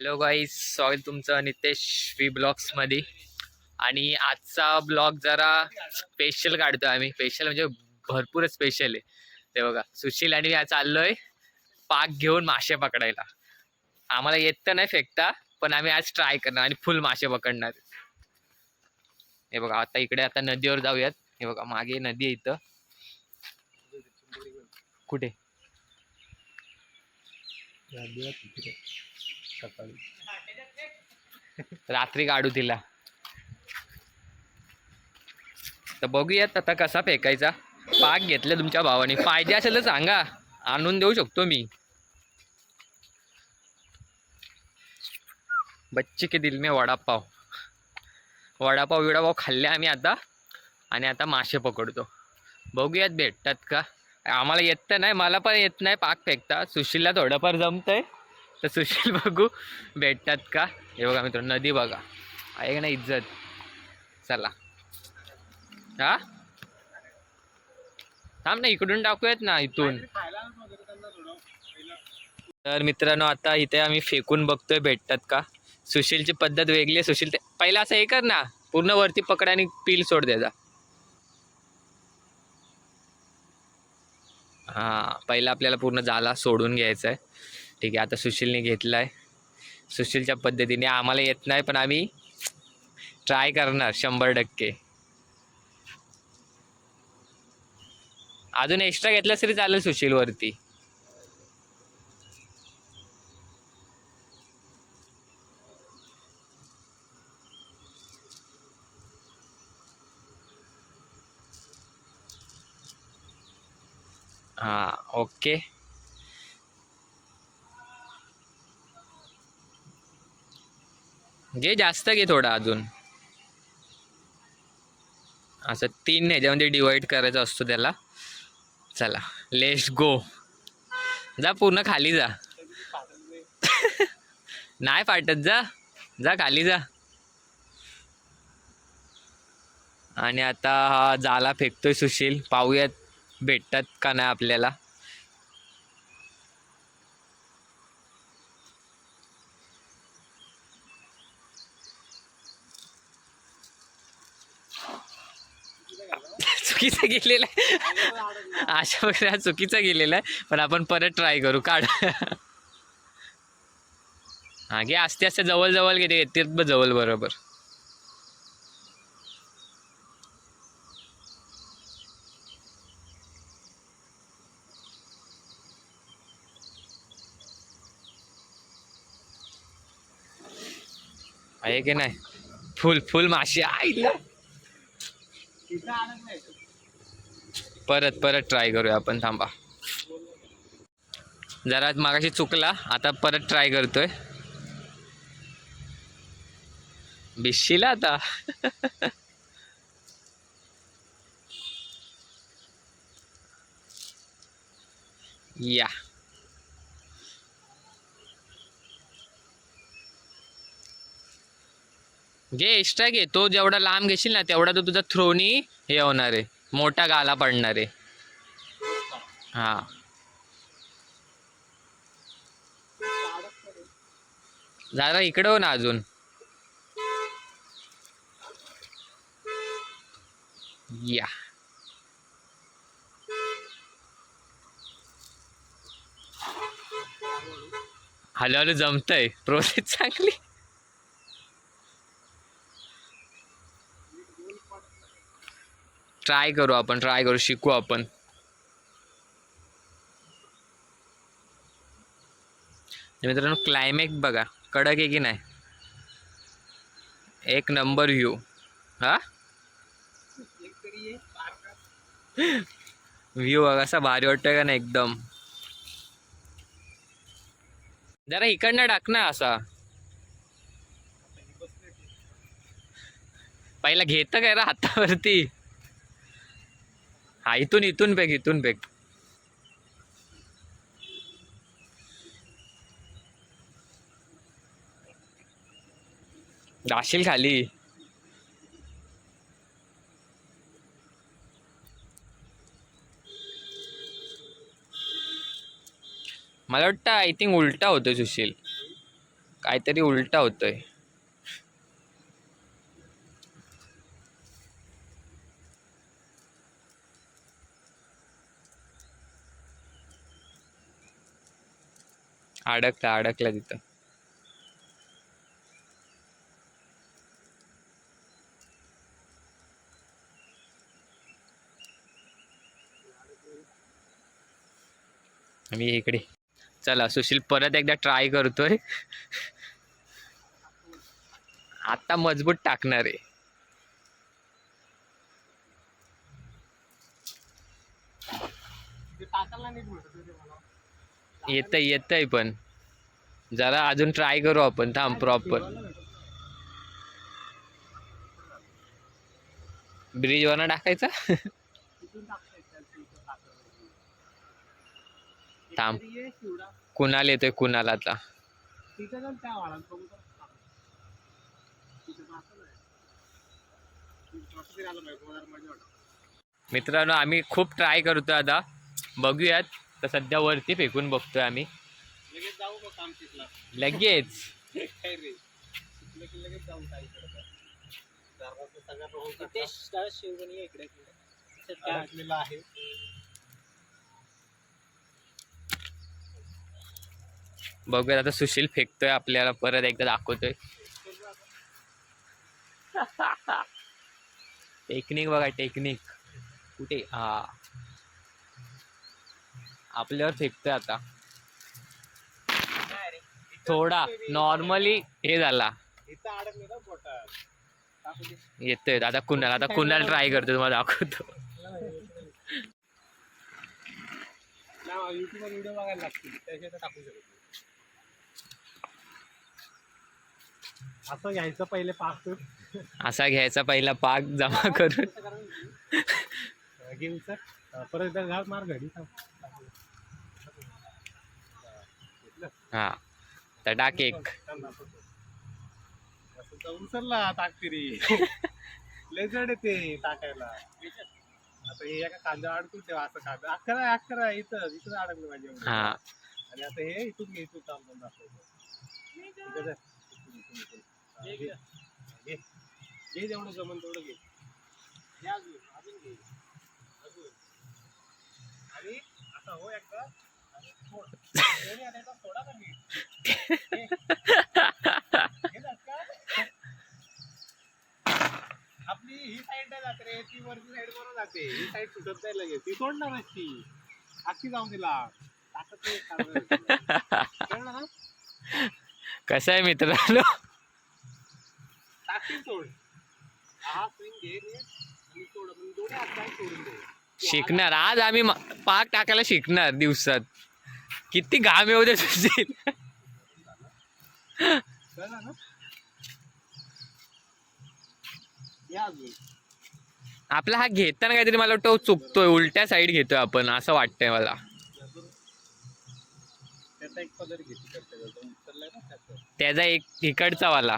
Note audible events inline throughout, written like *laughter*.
Hello guys स्वागत तुमचं Nitesh V ब्लॉग्समध्ये आणि आजचा ब्लॉग जरा स्पेशल काढतो आम्ही. स्पेशल म्हणजे भरपूरच स्पेशल आहे. ते बघा सुशील आणि मी आज चाललोय पाक घेऊन मासे पकडायला. आम्हाला येत तर नाही फेकता पण आम्ही आज ट्राय करणार आणि फुल मासे पकडणार. हे बघा आता इकडे आता नदीवर जाऊयात. हे बघा मागे नदी आहे इथं. कुठे? सकाळी. रात्री काढू तिला तर बघूयात आता कसा फेकायचा. पाक घेतला तुमच्या भावाने. पाहिजे असेल तर सांगा. आणून देऊ शकतो मी. बच्चे के दिल में वडापाव. वडापाव विडापाव खाल्ले आम्ही आता. आणि आता मासे पकडतो. बघूयात भेटतात का? आम्हाला येत नाही मला पण येत नाही. पाक फेकता. सुशीलला थोडंफार जमतंय. तर सुशील बघू भेटतात का? हे बघा मित्र नदी बघा. आहे का इज्जत. चला. हा? थांब ना इकडून टाकूयात ना इथून. तर मित्रांनो आता इथे आम्ही फेकून बघतोय भेटतात का? सुशीलची पद्धत वेगळी आहे. सुशील पहिला असं हे कर ना. पूर्ण वरती पकड आणि पील सोड द्यायचा हा पहिला आपल्याला पूर्ण जाला सोडून घ्यायचा आहे ठीक आहे आता सुशीलने घेतला आहे सुशीलच्या पद्धतीने आम्हाला येत नाही पण आम्ही ट्राय करणार शंभर टक्के. अजून एक्स्ट्रा घेतलं तरी चालेल सुशीलवरती हां ओके घे जास्त घे थोडा अजून. असं तीन ह्याच्यामध्ये डिवाइड करायचा असतो त्याला. चला लेट्स गो जा पूर्ण खाली जा. *laughs* नाही फाटत जा. जा खाली जा. आणि आता हा जाला फेकतोय सुशील. पाहूयात भेटतात का नाही आपल्याला. चुकीचं गेलेलं आहे. अशा वगैरे हा चुकीचा गेलेला आहे. पण आपण परत ट्राय करू. काढ. हा घे. असते असते जवळ जवळ घेते येते जवळ बरोबर. आहे की नाही? फुल फुल माशी. आईला. परत परत ट्राय करूया आपण थांबा. जरा मागाशी चुकला आता परत ट्राय करतोय. भिशीला आता. *laughs* या. घे एक्स्ट्रा घे. तो जेवढा लांब घेशील ना तेवढा तो तुझा थ्रोनी हे होणार आहे. मोठा गाला पडणार आहे. हा. जरा इकडे हो ना अजून. या. हळूहळू जमतंय. प्रोसेस चांगली. ट्राय करू आपण ट्राय करू शिकू आपण. मित्रांनो क्लायमेट बघा. कडक आहे की नाही? एक नंबर व्ह्यू हा? व्ह्यू बघा असा भारी वाटतोय का नाही एकदम? जरा इकडनं टाक ना असा. पहिला घेतं काय रा हातावरती? हा इथून इथून पेक इथून पेक जाशील खाली. मला वाटतं आय थिंक उलटा होतोय सुशील. काहीतरी उलटा होतोय. अडकला अडकला तिथं. मी इकडे. चला सुशील परत एकदा ट्राय करतोय. आता मजबूत टाकणार आहे. येतय येतय पण. जरा अजून ट्राय करू आपण थांब प्रॉपर ब्रिज वरनं टाकायचा? थांब. कुणाल येतोय कुणाल आता? मित्रांनो आम्ही खूप ट्राय करतोय आता. बघूयात. तर सध्या वरती फेकून बघतोय आम्ही. लगेच जाऊ मग काम शिकला लगेच. काय रे? शिकलं की लगेच जाऊ काय इकडे सगळ्या प्रमुख शिवगणी इकडे अडकलेला आहे. बघूयात आता सुशील फेकतोय आपल्याला परत एकदा दाखवतोय. *laughs* टेक्निक बघा टेक्निक. कुठे? हा. आपल्यावर फेकतोय आता. थोडा नॉर्मली हे झाला. येतोय आता कुणाल आता कुणाल ट्राय करतो तुम्हाला दाखवतो. व्हिडिओ बघायला लागतील. असं घ्यायचं पहिले पाच असा घ्यायचा पहिला पाक जमा करून. *laughs* Game sir. परत घाल मार घडी. हा. तर टाक एक. उचलला टाकतिरी *laughs* लय जड आहे ते टाकायला. आता हे एका कांदा अडकून ठेवा असं कांदा अकरा अकरा इथं इथं अडकलं पाहिजे हा. आणि आता हे इथून घे इथून काम. हा, घे. जेवढं जमन तेवढं घे. अजून घे. अजून. आणि आता हो एकदा. आपली ही साईड नाही जात रे ती वरची साईड बरोबर जाते ही साईड सुटत नाही लगेच ती सोडणार ती अख्खी जाऊन तिला टाकत कसं आहे मित्रांनो? शिकणार. आज आम्ही पाक टाकायला शिकणार दिवसात. किती घाम येऊ दे सुशील आपला हा घेताना काहीतरी मला वाटतं चुकतोय उलट्या साईड घेतोय आपण असं वाटतंय मला. त्याचा एक इकडचा वाला.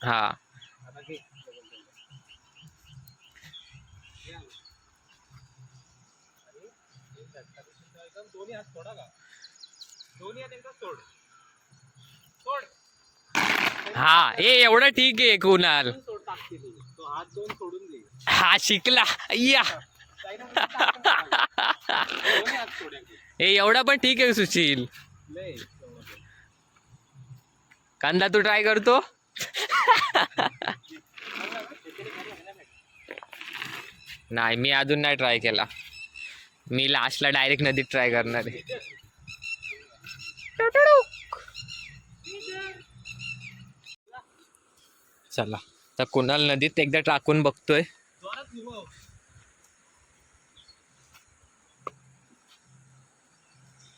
हा. दोन्ही हात थोडा का दोन्ही हात एकदम सोड सोड हा ए एवढं ठीक आहे कुणाल. हा शिकला. या. ए एवढा पण ठीक आहे सुशील. कांदा तू ट्राय करतो. नाही मी अजून नाही ट्राय केला. मी लास्टला डायरेक्ट नदीत ट्राय करणार आहे. चला. तर कुणाल नदीत एकदा टाकून बघतोय. जोरात घुमव.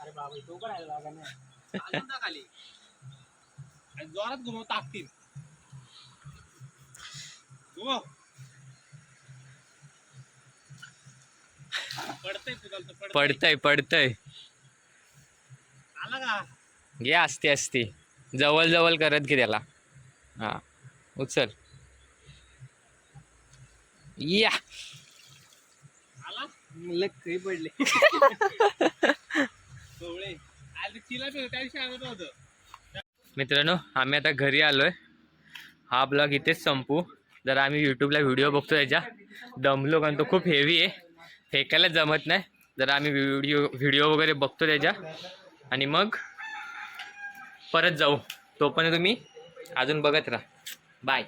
अरे बाबा घे असते असते जवळ जवळ करत घे त्याला. हा. उचल. या. पडले. मित्रांनो आम्ही आता घरी आलोय. हा ब्लॉग इथेच संपू. जर आम्ही युट्यूबला व्हिडिओ बघतो याच्या दमलो कारण तो खूप हेवी आहे. फेकायला जमत नाही. जर आम्ही व्हिडिओ व्हिडिओ वगैरे बघतो त्याच्या. आणि मग परत जाऊ. तोपर्यंत तुम्ही अजून बघत राहा. बाय